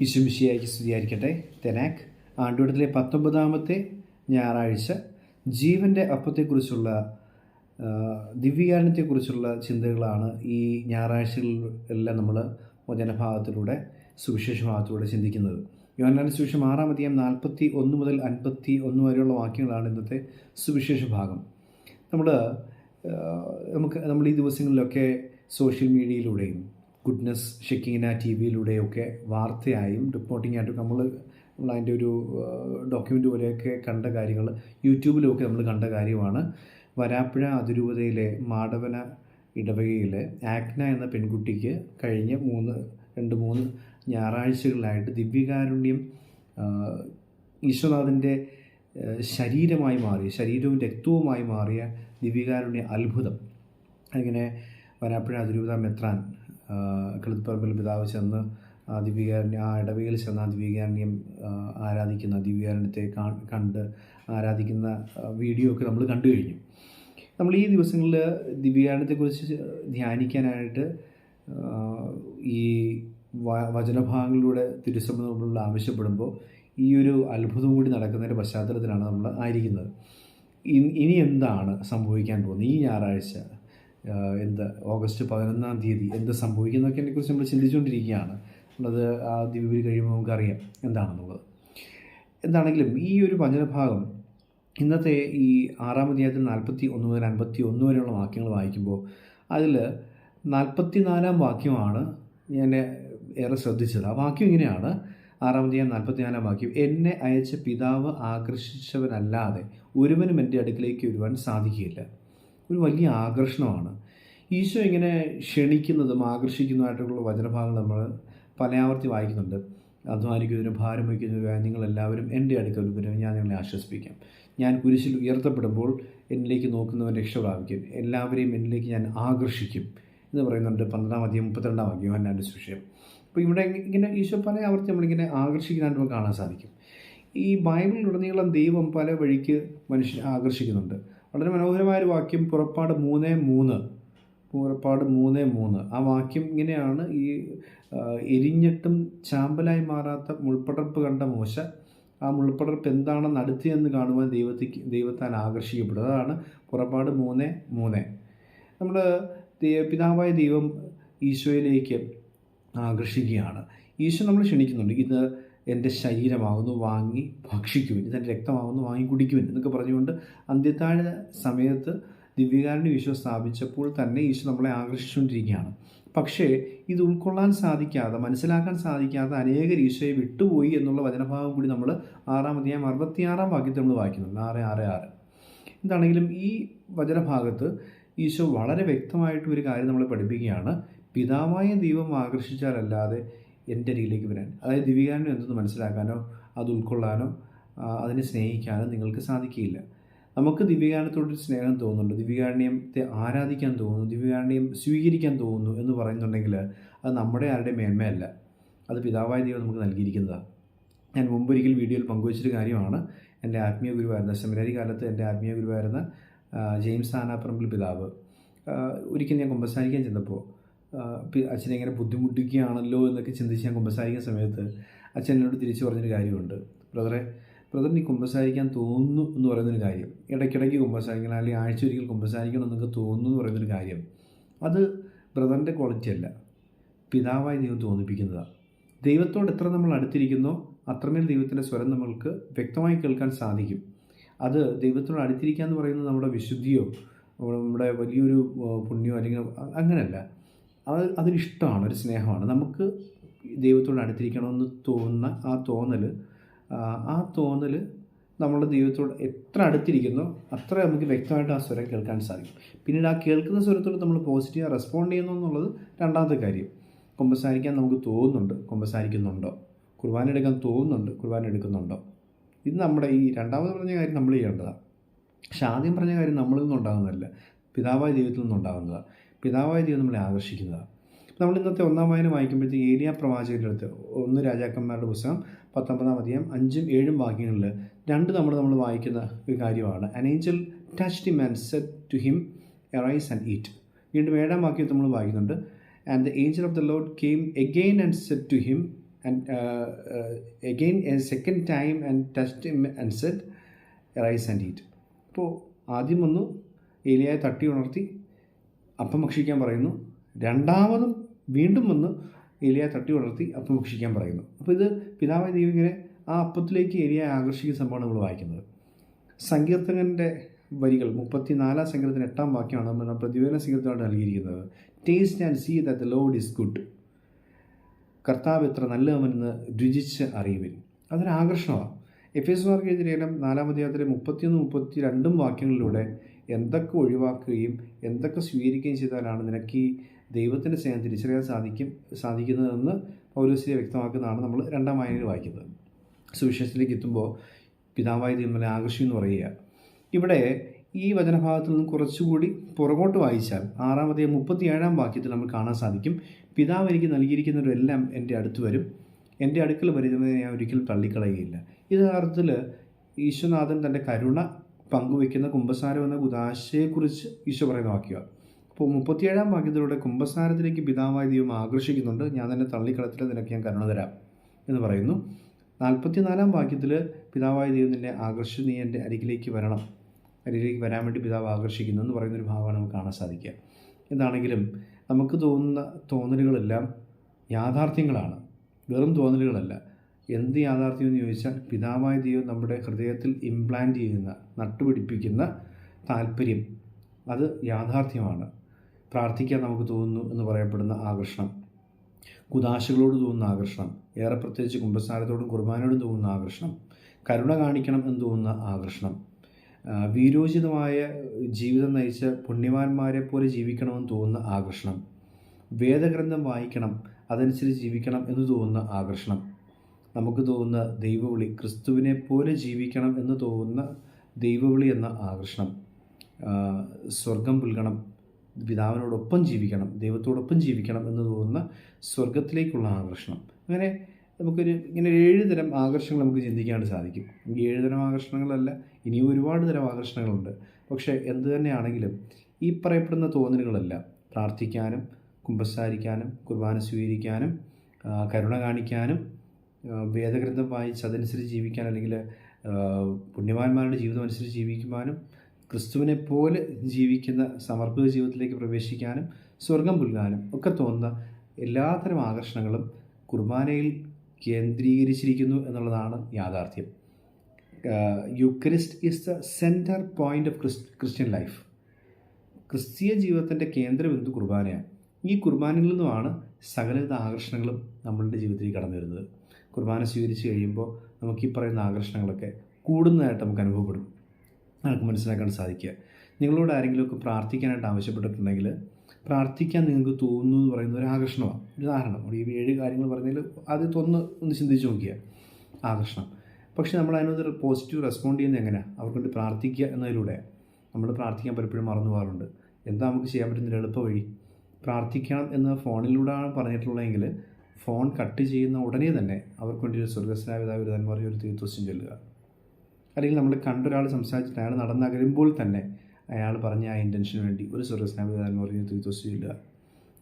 ഈശുമിശിയായിക്ക് സ്തുതിയായിരിക്കട്ടെ. തെനാക്ക് ആണ്ടുവട്ടത്തിലെ പത്തൊമ്പതാമത്തെ ഞായറാഴ്ച ജീവന്റെ അപ്പത്തെക്കുറിച്ചുള്ള ദിവ്യകാരണത്തെക്കുറിച്ചുള്ള ചിന്തകളാണ് ഈ ഞായറാഴ്ചകളിലെല്ലാം നമ്മൾ വചനഭാഗത്തിലൂടെ സുവിശേഷ ഭാഗത്തിലൂടെ ചിന്തിക്കുന്നത്. യോഹന്നാന്റെ സുവിശേഷം ആറാം അധികം നാൽപ്പത്തി ഒന്ന് മുതൽ അൻപത്തി ഒന്ന് വരെയുള്ള വാക്യങ്ങളാണ് ഇന്നത്തെ സുവിശേഷ ഭാഗം നമ്മൾ നമുക്ക് നമ്മൾ ഈ ദിവസങ്ങളിലൊക്കെ സോഷ്യൽ മീഡിയയിലൂടെയും ഗുഡ്നസ് ഷെക്കിങ്ങിന ടി വിയിലൂടെയൊക്കെ വാർത്തയായും റിപ്പോർട്ടിംഗ് ആയിട്ടും നമ്മൾ നമ്മൾ അതിന്റെ ഒരു ഡോക്യുമെന്റ് പോലെയൊക്കെ കണ്ട കാര്യങ്ങൾ യൂട്യൂബിലുമൊക്കെ നമ്മൾ കണ്ട കാര്യമാണ്. വരാപ്പുഴ അതിരൂപതയിലെ മാടവന ഇടവകയിലെ ആക്ന എന്ന പെൺകുട്ടിക്ക് കഴിഞ്ഞ മൂന്ന് രണ്ട് മൂന്ന് ഞായറാഴ്ചകളിലായിട്ട് ദിവ്യകാരുണ്യം ഈശ്വനാഥിന്റെ ശരീരമായി മാറിയ ശരീരവും രക്തവുമായി മാറിയ ദിവ്യകാരുണ്യ അത്ഭുതം. അങ്ങനെ വരാപ്പുഴ അതിരൂപത മെത്രാൻ കിളുപ്പറമ്പിൽ പിതാവ് ചെന്ന് ആ ആ ഇടവകയിൽ ചെന്ന് ആ ദിവ്യകാരുണ്യം ആരാധിക്കുന്ന ദിവ്യകാരുണ്യത്തെ കണ്ട് ആരാധിക്കുന്ന വീഡിയോ ഒക്കെ നമ്മൾ കണ്ടു കഴിഞ്ഞു. നമ്മൾ ഈ ദിവസങ്ങളിൽ ദിവ്യകാരുണ്യത്തെക്കുറിച്ച് ധ്യാനിക്കാനായിട്ട് ഈ വചനഭാഗങ്ങളിലൂടെ തിരുസഭ നമ്മളോട് ആവശ്യപ്പെടുമ്പോൾ ഈ ഒരു അത്ഭുതം കൂടി നടക്കുന്നതിന്റെ പശ്ചാത്തലത്തിലാണ് നമ്മൾ ആയിരിക്കുന്നത്. ഇനി എന്താണ് സംഭവിക്കാൻ പോകുന്നത്? ഈ ഞായറാഴ്ച എന്ത് ഓഗസ്റ്റ് പതിനൊന്നാം തീയതി എന്ത് സംഭവിക്കുന്നതൊക്കെ എന്നെക്കുറിച്ച് നമ്മൾ ചിന്തിച്ചുകൊണ്ടിരിക്കുകയാണ്. അത് ആ ദിവ്യ കഴിയുമ്പോൾ നമുക്കറിയാം എന്താണെന്നുള്ളത്. എന്താണെങ്കിലും ഈ ഒരു വചനഭാഗം ഇന്നത്തെ ഈ ആറാം അധ്യായത്തിൽ നാൽപ്പത്തി ഒന്ന് മുതൽ അൻപത്തി ഒന്ന് വരെയുള്ള വാക്യങ്ങൾ വായിക്കുമ്പോൾ അതിൽ നാൽപ്പത്തി നാലാം വാക്യമാണ് ഞാൻ ഏറെ ശ്രദ്ധിച്ചത്. ആ വാക്യം ഇങ്ങനെയാണ്. ആറാം അധ്യായം നാൽപ്പത്തി നാലാം വാക്യം എന്നെ അയച്ച പിതാവ് ആകർഷിച്ചവനല്ലാതെ ഒരുവനും എന്റെ അടുക്കിലേക്ക് വരുവാൻ സാധിക്കുകയില്ല. ഒരു വലിയ ആകർഷണമാണ്. ഈശോ ഇങ്ങനെ ക്ഷണിക്കുന്നതും ആകർഷിക്കുന്നതായിട്ടുള്ള വചനഭാഗങ്ങൾ നമ്മൾ പലയാവർത്തി വായിക്കുന്നുണ്ട്. അധ്വാനിക്കുന്നതിന് ഭാരം വയ്ക്കുന്നതിനായി നിങ്ങളെല്ലാവരും എന്റെ അടുക്കൽ വരും. ഞാൻ നിങ്ങളെ ആശ്വസിപ്പിക്കാം. ഞാൻ കുരിശിൽ ഉയർത്തപ്പെടുമ്പോൾ എന്നിലേക്ക് നോക്കുന്നവൻ രക്ഷ പ്രാപിക്കും. എല്ലാവരെയും എന്നിലേക്ക് ഞാൻ ആകർഷിക്കും എന്ന് പറയുന്നുണ്ട് പന്ത്രണ്ടാം അധികം മുപ്പത്തിരണ്ടാം അധികം ഹന്നാന്റെ സുഷയം അപ്പോൾ ഇവിടെ ഇങ്ങനെ ഈശോ പല ആവർത്തി നമ്മളിങ്ങനെ ആകർഷിക്കുന്നതായിട്ട് നമുക്ക് കാണാൻ സാധിക്കും. ഈ ബൈബിളിലുടനീളം ദൈവം പല വഴിക്ക് മനുഷ്യനെ ആകർഷിക്കുന്നുണ്ട്. വളരെ മനോഹരമായ ഒരു വാക്യം പുറപ്പാട് മൂന്ന് മൂന്ന്. പുറപ്പാട് മൂന്ന് മൂന്ന്. ആ വാക്യം ഇങ്ങനെയാണ് ഈ എരിഞ്ഞിട്ടും ചാമ്പലായി മാറാത്ത മുൾപ്പടർപ്പ് കണ്ട മോശ. ആ മുൾപ്പടർപ്പ് എന്താണെന്ന് അടുത്ത് കാണുവാൻ ദൈവത്തേക്ക് ദൈവത്താൽ ആകർഷിക്കപ്പെടും. അതാണ് പുറപ്പാട് മൂന്ന് മൂന്ന്. നമ്മൾ പിതാവായ ദൈവം ഈശോയിലേക്ക് ആകർഷിക്കുകയാണ്. ഈശോ നമ്മൾ ക്ഷണിക്കുന്നുണ്ട്. ഇത് എന്റെ ശരീരമാകുന്നു വാങ്ങി ഭക്ഷിക്കുവിൻ ഇതെന്റെ രക്തമാകുന്നു വാങ്ങി കുടിക്കുവിൻ എന്നൊക്കെ പറഞ്ഞുകൊണ്ട് അന്ത്യത്താഴ സമയത്ത് ദിവ്യകാരുണ്യ ഈശോ സ്ഥാപിച്ചപ്പോൾ തന്നെ ഈശോ നമ്മളെ ആകർഷിച്ചുകൊണ്ടിരിക്കുകയാണ്. പക്ഷേ ഇത് ഉൾക്കൊള്ളാൻ സാധിക്കാതെ മനസ്സിലാക്കാൻ സാധിക്കാതെ അനേകർ ഈശോയെ വിട്ടുപോയി എന്നുള്ള വചനഭാഗം കൂടി നമ്മൾ ആറാം അധ്യായം അറുപത്തിയാറാം വാക്യത്തിൽ നമ്മൾ വായിക്കുന്നുണ്ട് ആറ് ആറ് ആറ്. എന്താണെങ്കിലും ഈ വചനഭാഗത്ത് ഈശോ വളരെ വ്യക്തമായിട്ട് ഒരു കാര്യം നമ്മളെ പഠിപ്പിക്കുകയാണ്. പിതാവായ ദൈവം ആകർഷിച്ചാലല്ലാതെ എന്റെ അരികിലേക്ക് വരാൻ. അതായത് ദിവ്യകാരനും എന്തെന്ന് മനസ്സിലാക്കാനോ അത് ഉൾക്കൊള്ളാനോ അതിനെ സ്നേഹിക്കാനോ നിങ്ങൾക്ക് സാധിക്കില്ല നമുക്ക് ദിവ്യകാരണത്തോടൊരു സ്നേഹം തോന്നുന്നുണ്ട്. ദിവ്യകാരുണ്യത്തെ ആരാധിക്കാൻ തോന്നുന്നു ദിവ്യകാരുണ്യം സ്വീകരിക്കാൻ തോന്നുന്നു എന്ന് പറയുന്നുണ്ടെങ്കിൽ അത് നമ്മുടെ ആരുടെ മേന്മയല്ല. അത് പിതാവായ ദൈവം നമുക്ക് നൽകിയിരിക്കുന്നതാണ് ഞാൻ മുമ്പൊരിക്കൽ വീഡിയോയിൽ പങ്കുവച്ചൊരു കാര്യമാണ്. എന്റെ ആത്മീയ ഗുരുവായിരുന്ന സെമിനാരി കാലത്ത് എന്റെ ആത്മീയ ഗുരുവായിരുന്ന ജെയിംസ് ആനാപ്പറമ്പിൽ പിതാവ്. ഒരിക്കൽ ഞാൻ കുമ്പസാരിക്കാൻ ചെന്നപ്പോൾ അച്ഛനെ ഇങ്ങനെ ബുദ്ധിമുട്ടിക്കുകയാണല്ലോ എന്നൊക്കെ ചിന്തിച്ച് ഞാൻ കുമ്പസാരിക്കുന്ന സമയത്ത് അച്ഛൻ എന്നോട് തിരിച്ചു പറഞ്ഞൊരു കാര്യമുണ്ട്. ബ്രദറെ ബ്രദർ ഈ കുമ്പസാരിക്കാൻ തോന്നുന്നു എന്ന് പറയുന്നൊരു കാര്യം. ഇടയ്ക്കിടയ്ക്ക് കുമ്പസാരിക്കണം അല്ലെങ്കിൽ ആഴ്ച ഒരിക്കൽ കുമ്പസാരിക്കണം എന്നൊക്കെ തോന്നുന്നു എന്ന് പറയുന്നൊരു കാര്യം. അത് ബ്രദറിന്റെ ക്വാളിറ്റി അല്ല. പിതാവായി ദൈവം തോന്നിപ്പിക്കുന്നതാണ് ദൈവത്തോട് എത്ര നമ്മൾ അടുത്തിരിക്കുന്നോ അത്രമേൽ ദൈവത്തിന്റെ സ്വരം നമ്മൾക്ക് വ്യക്തമായി കേൾക്കാൻ സാധിക്കും. അത് ദൈവത്തോട് അടുത്തിരിക്കുക എന്ന് പറയുന്നത് നമ്മുടെ വിശുദ്ധിയോ നമ്മുടെ വലിയൊരു പുണ്യോ അല്ലെങ്കിൽ അങ്ങനെയല്ല. അത് അതൊരിഷ്ടമാണ് ഒരു സ്നേഹമാണ്. നമുക്ക് ദൈവത്തോട് അടുത്തിരിക്കണമെന്ന് തോന്നുന്ന ആ തോന്നൽ ആ, തോന്നൽ നമ്മുടെ ദൈവത്തോട് എത്ര അടുത്തിരിക്കുന്നോ അത്ര നമുക്ക് വ്യക്തമായിട്ട് ആ സ്വരം കേൾക്കാൻ സാധിക്കും. പിന്നീട് ആ കേൾക്കുന്ന സ്വരത്തോട് നമ്മൾ പോസിറ്റീവ് റെസ്പോണ്ട് ചെയ്യുന്നു എന്നുള്ളത് രണ്ടാമത്തെ കാര്യം. കുമ്പസാരിക്കാൻ നമുക്ക് തോന്നുന്നുണ്ട്. കുമ്പസാരിക്കുന്നുണ്ടോ? കുർബാന എടുക്കാൻ തോന്നുന്നുണ്ട്. കുർബാന എടുക്കുന്നുണ്ടോ? ഇത് നമ്മുടെ ഈ രണ്ടാമത് പറഞ്ഞ കാര്യം നമ്മൾ ചെയ്യേണ്ടതാണ്. പക്ഷെ ആദ്യം പറഞ്ഞ കാര്യം നമ്മളിൽ നിന്നുണ്ടാകുന്നതല്ല. പിതാവായ ദൈവത്തിൽ നിന്നുണ്ടാകുന്നതാണ്. പിതാവായ ദൈവം നമ്മളെ ആകർഷിക്കുന്നത് നമ്മൾ ഇന്നത്തെ ഒന്നാം വായന വായിക്കുമ്പോഴത്തേക്ക് ഏലിയ പ്രവാചകന്റെ അടുത്ത് ഒന്ന് രാജാക്കന്മാരുടെ പുസ്തകം പത്തൊമ്പതാം അധികം അഞ്ചും ഏഴും വാക്യങ്ങളിൽ രണ്ട് നമ്മൾ നമ്മൾ വായിക്കുന്ന ഒരു കാര്യമാണ്. An angel touch the man set to him arise and eat വീണ്ടും ഏഴാം വാക്യം നമ്മൾ വായിക്കുന്നുണ്ട്. And the angel of the lord came again and set to him and again a second time and touch him and set arise and eat അപ്പോൾ ആദ്യം ഒന്ന് ഏലിയായെ തട്ടി ഉണർത്തി അപ്പം ഭക്ഷിക്കാൻ പറയുന്നു. രണ്ടാമതും വീണ്ടും വന്ന് ഏലിയ തട്ടി വളർത്തി അപ്പം ഭക്ഷിക്കാൻ പറയുന്നു. അപ്പോൾ ഇത് പിതാവായ ദൈവികനെ ആ അപ്പത്തിലേക്ക് ഏലിയ ആകർഷിക്കുന്ന സംഭവമാണ് നമ്മൾ വായിക്കുന്നത്. സങ്കീർത്തകന്റെ വരികൾ മുപ്പത്തിനാലാം സങ്കീർത്തന എട്ടാം വാക്യമാണ് നമ്മൾ പ്രതിവേദന സങ്കീർത്തനമായിട്ട് നൽകിയിരിക്കുന്നത്. Taste and see that the lord is good കർത്താവ് എത്ര നല്ലവനെന്ന് രുചിച്ച് അറിയുവിൻ. അതൊരു ആകർഷണമാണ്. എഫ് എസ് മാർക്ക് എഴുതിയ ലേഖനം നാലാം അധ്യായത്തിലെ മുപ്പത്തിയൊന്ന് മുപ്പത്തി രണ്ടും വാക്യങ്ങളിലൂടെ എന്തൊക്കെ ഒഴിവാക്കുകയും എന്തൊക്കെ സ്വീകരിക്കുകയും ചെയ്താലാണ് നിനക്ക് ഈ ദൈവത്തിന്റെ സ്നേഹം തിരിച്ചറിയാൻ സാധിക്കും സാധിക്കുന്നതെന്ന് പൗലോസിനെ വ്യക്തമാക്കുന്നതാണ് നമ്മൾ രണ്ടാം വായനയിൽ വായിക്കുന്നത്. സുവിശേഷത്തിലേക്ക് എത്തുമ്പോൾ പിതാവായ ദൈവം ആകർഷിക്കും എന്ന് പറയുക. ഇവിടെ ഈ വചനഭാഗത്തിൽ നിന്ന് കുറച്ചുകൂടി പുറകോട്ട് വായിച്ചാൽ ആറാമതേ മുപ്പത്തി ഏഴാം വാക്യത്തിൽ നമ്മൾ കാണാൻ സാധിക്കും പിതാവ് എനിക്ക് നൽകിയിരിക്കുന്നവരെല്ലാം എന്റെ അടുത്ത് വരും. എന്റെ അടുക്കൽ വരുന്നതിനെ ഞാൻ ഒരിക്കലും തള്ളിക്കളയുകയില്ല. ഇത് അർത്ഥത്തിൽ ഈശ്വനാഥൻ തന്റെ കരുണ പങ്കുവയ്ക്കുന്ന കുംഭസാരം എന്ന കുതാശയെക്കുറിച്ച് ഈശോ പറയുന്ന വാക്യമാണ് അപ്പോൾ മുപ്പത്തിയേഴാം വാക്യത്തിലൂടെ കുംഭസാരത്തിലേക്ക് പിതാവായ ദൈവം ആകർഷിക്കുന്നുണ്ട്. ഞാൻ തന്നെ തള്ളിക്കളത്തിലെ നിനക്ക് ഞാൻ കരുണ തരാം എന്ന് പറയുന്നു. നാൽപ്പത്തിനാലാം വാക്യത്തിൽ പിതാവായ ദൈവം നിന്നെ ആകർഷിച്ച് നീ എന്റെ അരികിലേക്ക് വരണം. അരികിലേക്ക് വരാൻ വേണ്ടി പിതാവ് ആകർഷിക്കുന്നു എന്ന് പറയുന്നൊരു ഭാഗമാണ് നമുക്ക് കാണാൻ സാധിക്കുക. എന്താണെങ്കിലും നമുക്ക് തോന്നുന്ന തോന്നലുകളെല്ലാം യാഥാർത്ഥ്യങ്ങളാണ്. വെറും തോന്നലുകളല്ല. എന്ത് യാഥാർത്ഥ്യം എന്ന് ചോദിച്ചാൽ പിതാവായ ദൈവം നമ്മുടെ ഹൃദയത്തിൽ ഇംപ്ലാന്റ് ചെയ്യുന്ന നട്ടുപിടിപ്പിക്കുന്ന താല്പര്യം. അത് യാഥാർത്ഥ്യമാണ്. പ്രാർത്ഥിക്കാൻ നമുക്ക് തോന്നുന്നു എന്ന് പറയപ്പെടുന്ന ആകർഷണം. കുതാശകളോട് തോന്നുന്ന ആകർഷണം. ഏറെ പ്രത്യേകിച്ച് കുംഭസാരത്തോടും കുർബാനയോടും തോന്നുന്ന ആകർഷണം. കരുണ കാണിക്കണം എന്ന് തോന്നുന്ന ആകർഷണം. വീരോചിതമായ ജീവിതം നയിച്ച പുണ്യവാന്മാരെ പോലെ ജീവിക്കണമെന്ന് തോന്നുന്ന ആകർഷണം. വേദഗ്രന്ഥം വായിക്കണം അതനുസരിച്ച് ജീവിക്കണം എന്ന് തോന്നുന്ന ആകർഷണം. നമുക്ക് തോന്നുന്ന ദൈവവിളി ക്രിസ്തുവിനെ പോലെ ജീവിക്കണം എന്ന് തോന്നുന്ന ദൈവവിളി എന്ന ആകർഷണം. സ്വർഗം പുൽകണം പിതാവിനോടൊപ്പം ജീവിക്കണം ദൈവത്തോടൊപ്പം ജീവിക്കണം എന്ന് തോന്നുന്ന സ്വർഗത്തിലേക്കുള്ള ആകർഷണം. അങ്ങനെ നമുക്കൊരു ഇങ്ങനെ ഏഴ് തരം ആകർഷണങ്ങൾ നമുക്ക് ചിന്തിക്കാണ്ട് സാധിക്കും. ഈ ഏഴ് തരം ആകർഷണങ്ങളല്ല ഇനിയും ഒരുപാട് തരം ആകർഷണങ്ങളുണ്ട്. പക്ഷേ എന്തു തന്നെയാണെങ്കിലും ഈ പറയപ്പെടുന്ന തോന്നലുകളെല്ലാം. പ്രാർത്ഥിക്കാനും കുമ്പസാരിക്കാനും കുർബാന സ്വീകരിക്കാനും കരുണ കാണിക്കാനും വേദഗ്രന്ഥം വായിച്ച് അതനുസരിച്ച് ജീവിക്കാൻ അല്ലെങ്കിൽ പുണ്യവാന്മാരുടെ ജീവിതം അനുസരിച്ച് ജീവിക്കുവാനും ക്രിസ്തുവിനെ പോലെ ജീവിക്കുന്ന സമർപ്പിത ജീവിതത്തിലേക്ക് പ്രവേശിക്കാനും സ്വർഗം പുൽകാനും ഒക്കെ തോന്നുന്ന എല്ലാത്തരം ആകർഷണങ്ങളും കുർബാനയിൽ കേന്ദ്രീകരിച്ചിരിക്കുന്നു എന്നുള്ളതാണ് യാഥാർത്ഥ്യം. Eucharist is the centre point of Christian life ക്രിസ്തീയ ജീവിതത്തിന്റെ കേന്ദ്രബിന്ദു കുർബാനയാണ്? ഈ കുർബാനയിൽ നിന്നുമാണ് സകലവിധ ആകർഷണങ്ങളും നമ്മളുടെ ജീവിതത്തിൽ കടന്നു വരുന്നത് കുർബാന സ്വീകരിച്ച് കഴിയുമ്പോൾ നമുക്ക് ഈ പറയുന്ന ആകർഷണങ്ങളൊക്കെ കൂടുന്നതായിട്ട് നമുക്ക് അനുഭവപ്പെടും. നമുക്ക് മനസ്സിലാക്കാൻ സാധിക്കുക. നിങ്ങളോട് ആരെങ്കിലുമൊക്കെ പ്രാർത്ഥിക്കാനായിട്ട് ആവശ്യപ്പെട്ടിട്ടുണ്ടെങ്കിൽ പ്രാർത്ഥിക്കാൻ നിങ്ങൾക്ക് തോന്നുന്നു എന്ന് പറയുന്ന ഒരു ആകർഷണമാണ്. ഒരു ഉദാഹരണം. ഈ ഏഴ് കാര്യങ്ങൾ പറഞ്ഞതിൽ ആദ്യത്തെ ഒന്ന് ഒന്ന് ചിന്തിച്ച് നോക്കിയാൽ ആകർഷണം. പക്ഷേ നമ്മൾ അതിനൊരു പോസിറ്റീവ് റെസ്പോണ്ട് ചെയ്യുന്നത് എങ്ങനെയാണ് അവർക്ക് വേണ്ടി പ്രാർത്ഥിക്കുക എന്നതിലൂടെ നമ്മൾ പ്രാർത്ഥിക്കാൻ പലപ്പോഴും മറന്നു പോകാറുണ്ട്. എന്താ നമുക്ക് ചെയ്യാൻ പറ്റുന്ന എളുപ്പ വഴി പ്രാർത്ഥിക്കണം എന്ന് ഫോണിലൂടെയാണ് പറഞ്ഞിട്ടുള്ളതെങ്കിൽ ഫോൺ കട്ട് ചെയ്യുന്ന ഉടനെ തന്നെ അവർക്ക് വേണ്ടി ഒരു സ്വർഗസ്നാവിതാവ് പറഞ്ഞ ഒരു തീർത്ഥം ചൊല്ലുക. അല്ലെങ്കിൽ നമ്മൾ കണ്ടൊരാൾ സംസാരിച്ചിട്ട് അയാൾ നടന്നകരുമ്പോൾ തന്നെ അയാൾ പറഞ്ഞ ആ ഇന്റൻഷന് വേണ്ടി ഒരു പറഞ്ഞ തീർത്ഥോസ്യം ചൊല്ലുക.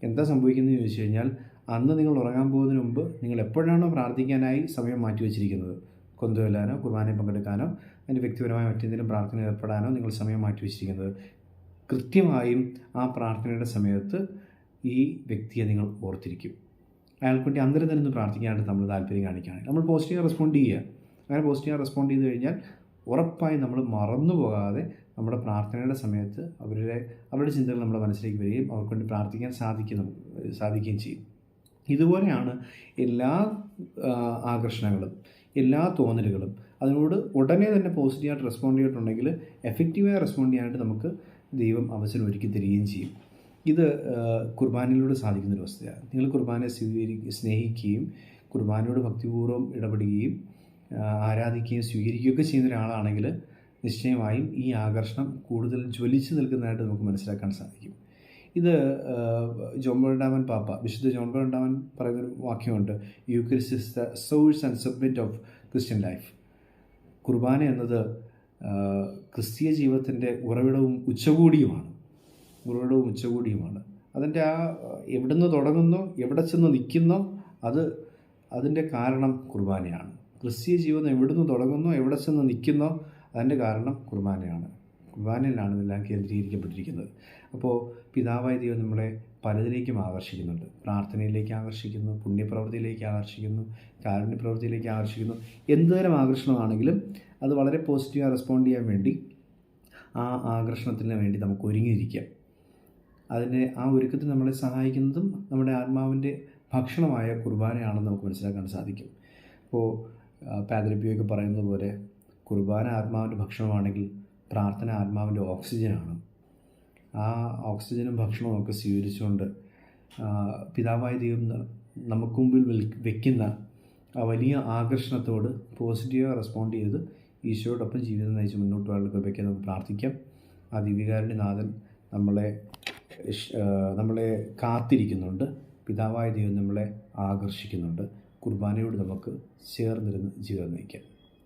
എന്താ സംഭവിക്കുന്നത് ചോദിച്ചു കഴിഞ്ഞാൽ അന്ന് നിങ്ങൾ ഉറങ്ങാൻ പോകുന്നതിന് മുമ്പ് നിങ്ങൾ എപ്പോഴാണോ പ്രാർത്ഥിക്കാനായി സമയം മാറ്റി വെച്ചിരിക്കുന്നത്? കൊന്തുവല്ലാനോ കുർബാനയിൽ പങ്കെടുക്കാനോ അതിന്റെ വ്യക്തിപരമായ മറ്റെന്തെങ്കിലും പ്രാർത്ഥന ഏർപ്പെടാനോ നിങ്ങൾ സമയം മാറ്റി വെച്ചിരിക്കുന്നത്? കൃത്യമായും ആ പ്രാർത്ഥനയുടെ സമയത്ത് ഈ വ്യക്തിയെ നിങ്ങൾ ഓർത്തിരിക്കും. അയാൾക്ക് അന്തരം തന്നെ ഒന്ന് പ്രാർത്ഥിക്കാനായിട്ട് നമ്മൾ താല്പര്യം കാണിക്കുകയാണ്. നമ്മൾ പോസിറ്റീവ് റെസ്പോണ്ട് ചെയ്യുക. അങ്ങനെ പോസിറ്റീവ് റെസ്പോണ്ട് ചെയ്ത് കഴിഞ്ഞാൽ ഉറപ്പായി നമ്മൾ മറന്നു പോകാതെ നമ്മുടെ പ്രാർത്ഥനയുടെ സമയത്ത് അവരുടെ അവരുടെ ചിന്തകൾ നമ്മുടെ മനസ്സിലേക്ക് വരികയും അവർക്ക് വേണ്ടി പ്രാർത്ഥിക്കാൻ സാധിക്കുന്നു സാധിക്കുകയും ചെയ്യും. ഇതുപോലെയാണ് എല്ലാ ആകർഷണങ്ങളും എല്ലാ തോന്നലുകളും അതിനോട് ഉടനെ തന്നെ പോസിറ്റീവായിട്ട് റെസ്പോണ്ട് ചെയ്തിട്ടുണ്ടെങ്കിൽ എഫക്റ്റീവായി റെസ്പോണ്ട് ചെയ്യാനായിട്ട് നമുക്ക് ദൈവം അവസരം ഒരുക്കി തരികയും ചെയ്യും. ഇത് കുർബാനയിലൂടെ സാധിക്കുന്നൊരു വസ്തുതയാണ്. നിങ്ങൾ കുർബാനയെ സ്വീകരി സ്നേഹിക്കുകയും കുർബാനയോട് ഭക്തിപൂർവം ഇടപെടുകയും ആരാധിക്കുകയും സ്വീകരിക്കുകയൊക്കെ ചെയ്യുന്ന ഒരാളാണെങ്കിൽ നിശ്ചയമായും ഈ ആകർഷണം കൂടുതൽ ജ്വലിച്ചു നിൽക്കുന്നതായിട്ട് നമുക്ക് മനസ്സിലാക്കാൻ സാധിക്കും. ഇത് ജോൺ ബോൾഡാമൻ പാപ്പ വിശുദ്ധ ജോൺ ബോൾഡാമൻ പറയുന്നൊരു വാക്യമുണ്ട്. You is the source and submit of Christian life കുർബാന എന്നത് ക്രിസ്തീയ ജീവിതത്തിന്റെ ഉറവിടവും ഉച്ചകൂടിയുമാണ്. ഉറവിടവും ഉച്ചകൂടിയുമാണ്. അതിന്റെ ആ എവിടുന്ന് തുടങ്ങുന്നു എവിടെ ചെന്ന് നിൽക്കുന്നു അത് അതിന്റെ കാരണം കുർബാനയാണ്. ക്രിസ്തീയ ജീവിതം എവിടുന്ന് തുടങ്ങുന്നു എവിടെ ചെന്ന് നിൽക്കുന്നോ അതിന്റെ കാരണം കുർബാനയാണ്. കുർബാനയിലാണ് ഇതെല്ലാം കേന്ദ്രീകരിക്കപ്പെട്ടിരിക്കുന്നത്. അപ്പോൾ പിതാവായ ദൈവം നമ്മളെ പലതിലേക്കും ആകർഷിക്കുന്നുണ്ട്. പ്രാർത്ഥനയിലേക്ക് ആകർഷിക്കുന്നു പുണ്യപ്രവൃത്തിയിലേക്ക് ആകർഷിക്കുന്നു കാരുണ്യപ്രവൃത്തിയിലേക്ക് ആകർഷിക്കുന്നു. എന്തുതരം ആകർഷണമാണെങ്കിലും അത് വളരെ പോസിറ്റീവായി റെസ്പോണ്ട് ചെയ്യാൻ വേണ്ടി ആ ആകർഷണത്തിന് വേണ്ടി നമുക്ക് ഒരുങ്ങിയിരിക്കാം. അതിനെ ആ ഒരുക്കത്തിൽ നമ്മളെ സഹായിക്കുന്നതും നമ്മുടെ ആത്മാവിന്റെ ഭക്ഷണമായ കുർബാനയാണെന്ന് നമുക്ക് മനസ്സിലാക്കാൻ സാധിക്കും. അപ്പോൾ പാദരപ്പിയൊക്കെ പറയുന്നത് പോലെ കുർബാന ആത്മാവിന്റെ ഭക്ഷണമാണെങ്കിൽ പ്രാർത്ഥന ആത്മാവിന്റെ ഓക്സിജനാണ്. ആ ഓക്സിജനും ഭക്ഷണവും ഒക്കെ സ്വീകരിച്ചുകൊണ്ട് പിതാവായ ദൈവം നമുക്ക് മുമ്പിൽ വെക്കുന്ന ആ വലിയ ആകർഷണത്തോട് പോസിറ്റീവായി റെസ്പോണ്ട് ചെയ്ത് ഈശോയോടൊപ്പം ജീവിതം നയിച്ച് മുന്നോട്ട് പോകാനുള്ള കൃപയ്ക്ക് നമുക്ക് പ്രാർത്ഥിക്കാം. ആ ദിവ്യകാരുണ്യ നാഥൻ നമ്മളെ നമ്മളെ കാത്തിരിക്കുന്നുണ്ട്. പിതാവായ ദൈവം നമ്മളെ ആകർഷിക്കുന്നുണ്ട്. കുർബാനയോട് നമുക്ക് ചേർന്നിരുന്ന് ജീവിതം നയിക്കാം.